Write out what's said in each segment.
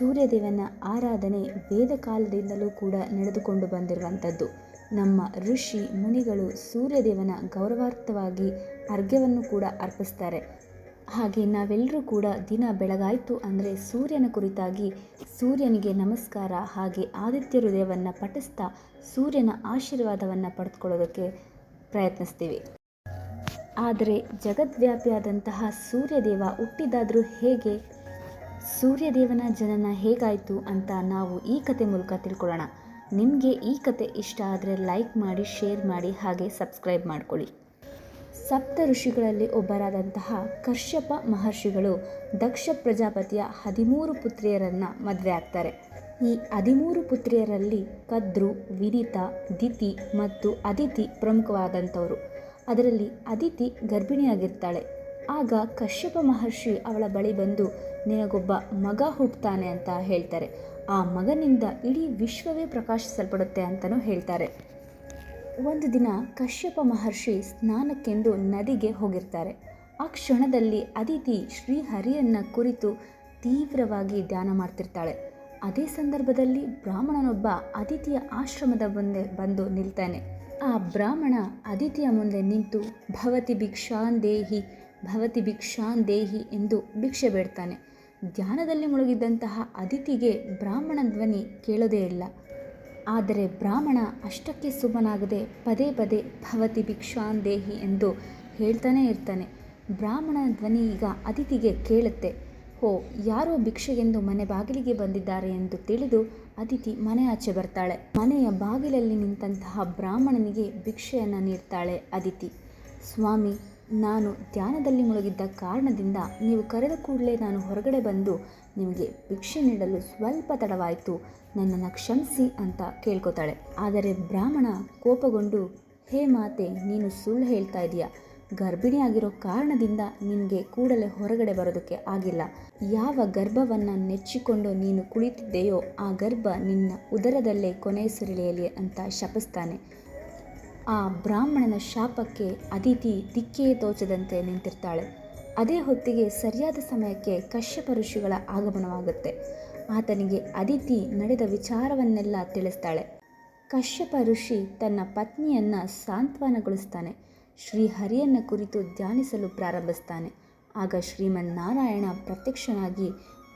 ಸೂರ್ಯದೇವನ ಆರಾಧನೆ ವೇದ ಕಾಲದಿಂದಲೂ ಕೂಡ ನಡೆದುಕೊಂಡು ಬಂದಿರುವಂಥದ್ದು. ನಮ್ಮ ಋಷಿ ಮುನಿಗಳು ಸೂರ್ಯದೇವನ ಗೌರವಾರ್ಥವಾಗಿ ಅರ್ಘ್ಯವನ್ನು ಕೂಡ ಅರ್ಪಿಸ್ತಾರೆ. ಹಾಗೆ ನಾವೆಲ್ಲರೂ ಕೂಡ ದಿನ ಬೆಳಗಾಯಿತು ಅಂದರೆ ಸೂರ್ಯನ ಕುರಿತಾಗಿ ಸೂರ್ಯನಿಗೆ ನಮಸ್ಕಾರ, ಹಾಗೆ ಆದಿತ್ಯ ಹೃದಯವನ್ನು ಪಠಿಸ್ತಾ ಸೂರ್ಯನ ಆಶೀರ್ವಾದವನ್ನು ಪಡೆದುಕೊಳ್ಳೋದಕ್ಕೆ ಪ್ರಯತ್ನಿಸ್ತೀವಿ. ಆದರೆ ಜಗದ್ವ್ಯಾಪಿಯಾದಂತಹ ಸೂರ್ಯದೇವ ಹುಟ್ಟಿದಾದರೂ ಹೇಗೆ? ಸೂರ್ಯದೇವನ ಜನನ ಹೇಗಾಯಿತು ಅಂತ ನಾವು ಈ ಕತೆ ಮೂಲಕ ತಿಳ್ಕೊಳ್ಳೋಣ. ನಿಮಗೆ ಈ ಕತೆ ಇಷ್ಟ ಆದರೆ ಲೈಕ್ ಮಾಡಿ, ಶೇರ್ ಮಾಡಿ, ಹಾಗೆ ಸಬ್ಸ್ಕ್ರೈಬ್ ಮಾಡ್ಕೊಳ್ಳಿ. ಸಪ್ತ ಋಷಿಗಳಲ್ಲಿ ಒಬ್ಬರಾದಂತಹ ಕಶ್ಯಪ ಮಹರ್ಷಿಗಳು ದಕ್ಷ ಪ್ರಜಾಪತಿಯ ಹದಿಮೂರು ಪುತ್ರಿಯರನ್ನು ಮದುವೆ ಆಗ್ತಾರೆ. ಈ ಹದಿಮೂರು ಪುತ್ರಿಯರಲ್ಲಿ ಕದ್ರು ವಿದಿತ ದಿತಿ ಮತ್ತು ಅದಿತಿ ಪ್ರಮುಖವಾದಂಥವರು. ಅದರಲ್ಲಿ ಅದಿತಿ ಗರ್ಭಿಣಿಯಾಗಿರ್ತಾಳೆ. ಆಗ ಕಶ್ಯಪ ಮಹರ್ಷಿ ಅವಳ ಬಳಿ ಬಂದು, ನಿನಗೊಬ್ಬ ಮಗ ಹುಟ್ಟುತ್ತಾನೆ ಅಂತ ಹೇಳ್ತಾರೆ. ಆ ಮಗನಿಂದ ಇಡೀ ವಿಶ್ವವೇ ಪ್ರಕಾಶಿಸಲ್ಪಡುತ್ತೆ ಅಂತಲೂ ಹೇಳ್ತಾರೆ. ಒಂದು ದಿನ ಕಶ್ಯಪ ಮಹರ್ಷಿ ಸ್ನಾನಕ್ಕೆಂದು ನದಿಗೆ ಹೋಗಿರ್ತಾರೆ. ಆ ಕ್ಷಣದಲ್ಲಿ ಅದಿತಿ ಶ್ರೀಹರಿಯನ್ನ ಕುರಿತು ತೀವ್ರವಾಗಿ ಧ್ಯಾನ ಮಾಡ್ತಿರ್ತಾಳೆ. ಅದೇ ಸಂದರ್ಭದಲ್ಲಿ ಬ್ರಾಹ್ಮಣನೊಬ್ಬ ಅದಿತಿಯ ಆಶ್ರಮದ ಮುಂದೆ ಬಂದು ನಿಲ್ತಾನೆ. ಆ ಬ್ರಾಹ್ಮಣ ಅದಿತಿಯ ಮುಂದೆ ನಿಂತು, ಭವತಿ ಭಿಕ್ಷಾನ್ ದೇಹಿ ಭವತಿ ಭಿಕ್ಷಾನ್ ದೇಹಿ ಎಂದು ಭಿಕ್ಷೆ ಬೇಡ್ತಾನೆ. ಧ್ಯಾನದಲ್ಲಿ ಮುಳುಗಿದ್ದಂತಹ ಅದಿತಿಗೆ ಬ್ರಾಹ್ಮಣ ಧ್ವನಿ ಕೇಳೋದೇ ಇಲ್ಲ. ಆದರೆ ಬ್ರಾಹ್ಮಣ ಅಷ್ಟಕ್ಕೆ ಸುಮ್ಮನಾಗದೆ ಪದೇ ಪದೇ ಭವತಿ ಭಿಕ್ಷಾನ್ ದೇಹಿ ಎಂದು ಹೇಳ್ತಾನೇ ಇರ್ತಾನೆ. ಬ್ರಾಹ್ಮಣ ಧ್ವನಿ ಈಗ ಅದಿತಿಗೆ ಕೇಳುತ್ತೆ. ಹೋ, ಯಾರೋ ಭಿಕ್ಷೆಗೆಂದು ಮನೆ ಬಾಗಿಲಿಗೆ ಬಂದಿದ್ದಾರೆ ಎಂದು ತಿಳಿದು ಅದಿತಿ ಮನೆ ಆಚೆ ಬರ್ತಾಳೆ. ಮನೆಯ ಬಾಗಿಲಲ್ಲಿ ನಿಂತಹ ಬ್ರಾಹ್ಮಣನಿಗೆ ಭಿಕ್ಷೆಯನ್ನು ನೀಡ್ತಾಳೆ ಅದಿತಿ. ಸ್ವಾಮಿ ನಾನು ಧ್ಯಾನದಲ್ಲಿ ಮುಳುಗಿದ್ದ ಕಾರಣದಿಂದ ನೀವು ಕರೆದ ಕೂಡಲೇ ನಾನು ಹೊರಗಡೆ ಬಂದು ನಿಮಗೆ ಭಿಕ್ಷೆ ನೀಡಲು ಸ್ವಲ್ಪ ತಡವಾಯಿತು, ನನ್ನನ್ನು ಕ್ಷಮಿಸಿ ಅಂತ ಕೇಳ್ಕೊತಾಳೆ. ಆದರೆ ಬ್ರಾಹ್ಮಣ ಕೋಪಗೊಂಡು, ಹೇ ಮಾತೆ, ನೀನು ಸುಳ್ಳು ಹೇಳ್ತಾ ಇದೀಯಾ? ಗರ್ಭಿಣಿಯಾಗಿರೋ ಕಾರಣದಿಂದ ನಿನಗೆ ಕೂಡಲೇ ಹೊರಗಡೆ ಬರೋದಕ್ಕೆ ಆಗಿಲ್ಲ. ಯಾವ ಗರ್ಭವನ್ನು ನೆಚ್ಚಿಕೊಂಡು ನೀನು ಕುಳಿತಿದ್ದೆಯೋ, ಆ ಗರ್ಭ ನಿನ್ನ ಉದರದಲ್ಲೇ ಕೊನೆಯುಸಿರೆಳೆಯಲಿ ಅಂತ ಶಪಿಸ್ತಾನೆ. ಆ ಬ್ರಾಹ್ಮಣನ ಶಾಪಕ್ಕೆ ಅದಿತಿ ದಿಕ್ಕೇ ತೋಚದಂತೆ ನಿಂತಿರ್ತಾಳೆ. ಅದೇ ಹೊತ್ತಿಗೆ ಸರಿಯಾದ ಸಮಯಕ್ಕೆ ಕಶ್ಯಪ ಋಷಿಗಳ ಆಗಮನವಾಗುತ್ತೆ. ಆತನಿಗೆ ಅದಿತಿ ನಡೆದ ವಿಚಾರವನ್ನೆಲ್ಲ ತಿಳಿಸ್ತಾಳೆ. ಕಶ್ಯಪ ಋಷಿ ತನ್ನ ಪತ್ನಿಯನ್ನು ಸಾಂತ್ವನಗೊಳಿಸ್ತಾನೆ. ಶ್ರೀಹರಿಯನ್ನ ಕುರಿತು ಧ್ಯಾನಿಸಲು ಪ್ರಾರಂಭಿಸ್ತಾನೆ. ಆಗ ಶ್ರೀಮನ್ನಾರಾಯಣ ಪ್ರತ್ಯಕ್ಷನಾಗಿ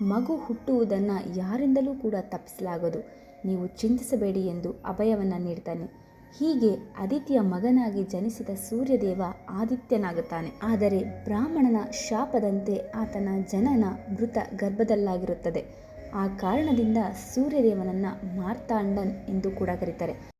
ಮಗು ಹುಟ್ಟುವುದನ್ನು ಯಾರಿಂದಲೂ ಕೂಡ ತಪ್ಪಿಸಲಾಗದು. ನೀವು ಚಿಂತಿಸಬೇಡಿ ಎಂದು ಅಭಯವನ್ನು ನೀಡ್ತಾನೆ. ಹೀಗೆ ಅದಿತಿಯ ಮಗನಾಗಿ ಜನಿಸಿದ ಸೂರ್ಯದೇವ ಆದಿತ್ಯನಾಗುತ್ತಾನೆ. ಆದರೆ ಬ್ರಾಹ್ಮಣನ ಶಾಪದಂತೆ ಆತನ ಜನನ ಮೃತ ಗರ್ಭದಲ್ಲಾಗಿರುತ್ತದೆ. ಆ ಕಾರಣದಿಂದ ಸೂರ್ಯದೇವನನ್ನು ಮಾರ್ತಾಂಡನ್ ಎಂದು ಕೂಡ ಕರೀತಾರೆ.